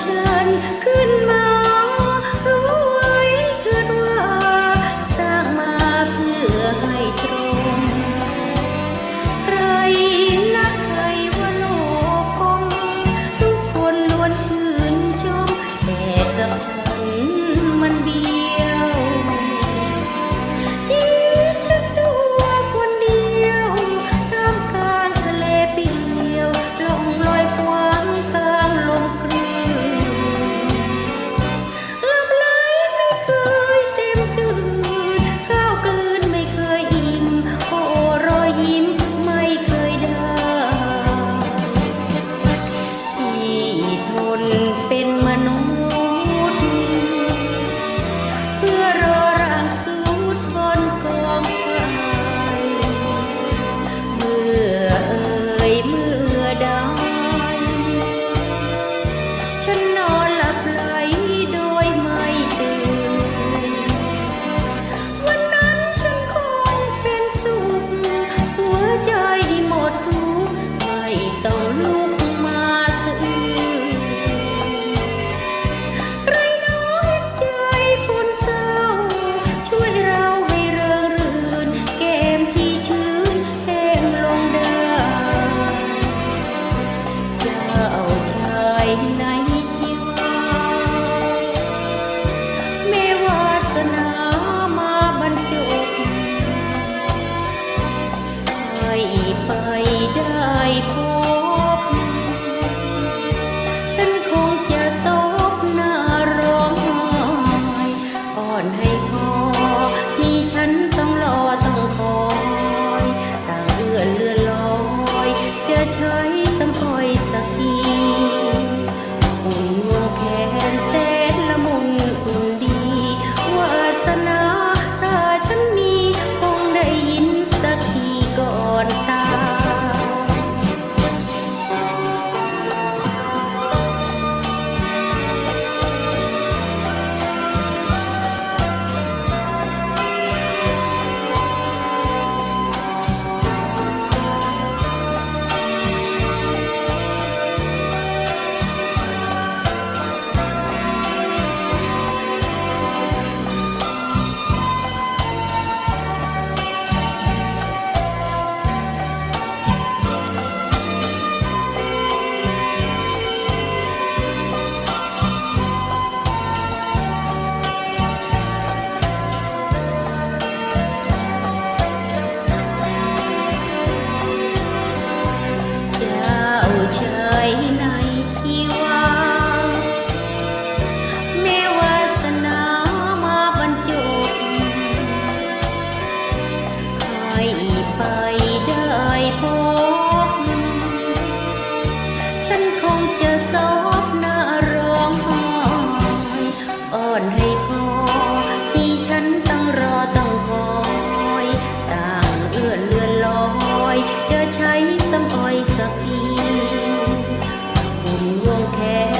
trơn ไปได้พบ ฉันคงจะซบหน้าร้องไห้อ่อนให้พอที่ฉันต้องรอต้องคอยต่างเอื้อนเลื่อนลอยจะใช้ you care.